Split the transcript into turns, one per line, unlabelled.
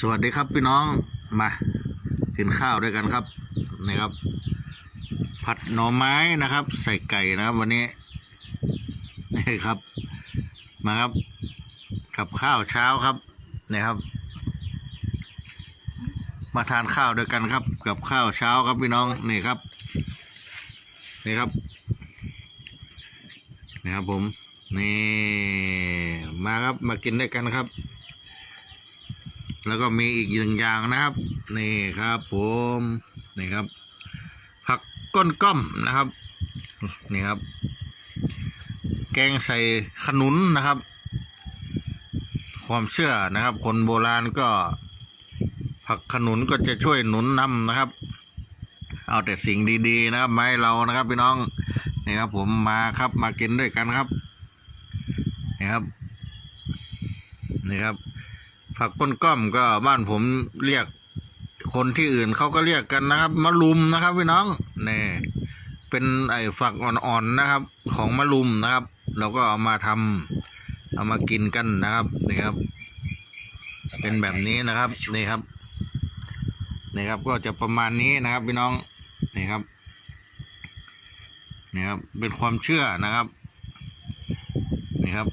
สวัสดีครับพี่น้องมากินข้าวด้วยกันครับนี่ครับ ผัดหน่อไม้นะครับ ใส่ไก่นะครับวันนี้นี่ครับ มาครับ กับข้าวเช้าครับนี่ครับ มาทานข้าวด้วยกันครับ กับข้าวเช้าครับพี่น้องนี่ครับนี่ครับนี่ครับผมนี่มาครับมากินด้วยกันครับ แล้วก็มีอีกหนึ่งอย่างนะครับ นี่ครับผมนี่ครับ ผักก้นก้อมนะครับ นี่ครับ แกงใส่ขนุนนะครับ ความเชื่อนะครับ คนโบราณก็ ผักขนุนก็จะช่วยหนุนนำนะครับ เอาแต่สิ่งดีๆนะครับมาให้เรานะครับพี่น้องนี่ครับผมมาครับมากินด้วยกันครับนี่ครับนี่ครับ ผักก้นก้อมก็บ้านผมเรียกคนที่อื่นเขาก็เรียกกันนะครับมะลุมนะครับพี่น้องนี่เป็นไอ้ฝักอ่อนๆนะครับ ของมะลุมนะครับ เราก็เอามาทำเอามากินกันนะครับนี่ครับ เป็นแบบนี้นะครับนี่ครับนี่ครับก็จะประมาณนี้นะครับพี่น้องนี่ครับนี่ครับเป็นความเชื่อนะครับนี่ครับ